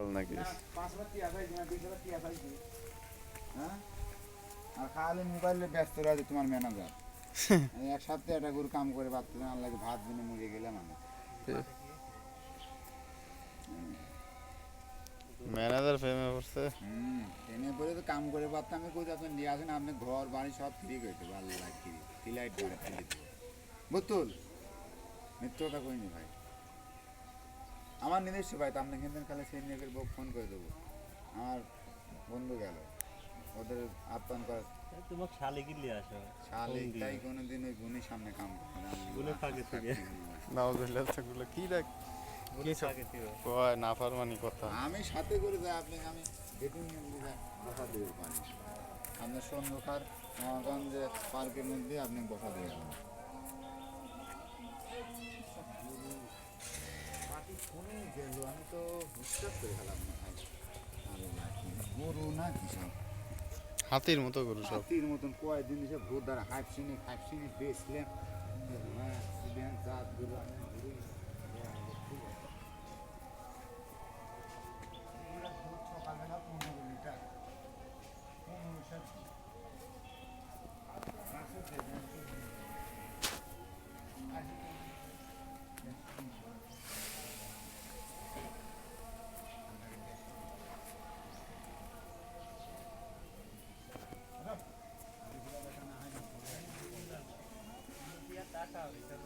পাগল নাকি হ্যাঁ? আর খালি মোবাইলে ব্যস্ত রয়েছে তোমার ম্যানেজার। এক সপ্তাহে একটা গরু কাম করে ভাত দিনে মরে গেলাম আমি ম্যানেজার ফেমে পড়ছে। হুম ট্রেনে পরে তো কাম করে পারতাম আমি কোথাও আপনি নিয়ে আসেন আপনি ঘর বাড়ি সব ফ্রি করতে ভালো লাগে ফ্রি করে ফ্রি বুতুল? কথা কইনি ভাই। আমার নিজস্ব ভাই তো আপনি কিন্তু খালি সেই নিয়ে বউ ফোন করে দেবো। আমার বন্ধু গেল। ওদের আপ্যায়ন করা তোমাকে শালে কিনলে আসো। শালে। তাই কোনোদিন ওই গুণের সামনে কাম করতে না। আমি গুণের ফাঁকে থেকে। নাউজুবিল্লাহ তাগুলো কি দেখ? আমি সাথে করে যাই আপনাকে আমি বেতন বসা দেবো পারি আপনার সন্ধ্যকার মহাগঞ্জে পার্কের মধ্যে আপনি বসা দিয়ে যাবেন। গরু না কি সব হাতির মতো গরু সব। হাতির মতন কয়েকদিন এসে ভোর দ্বারা হাইপ সিনে হাইপ সিনে হ্যাঁ জাত গরু রাখা হয়েছে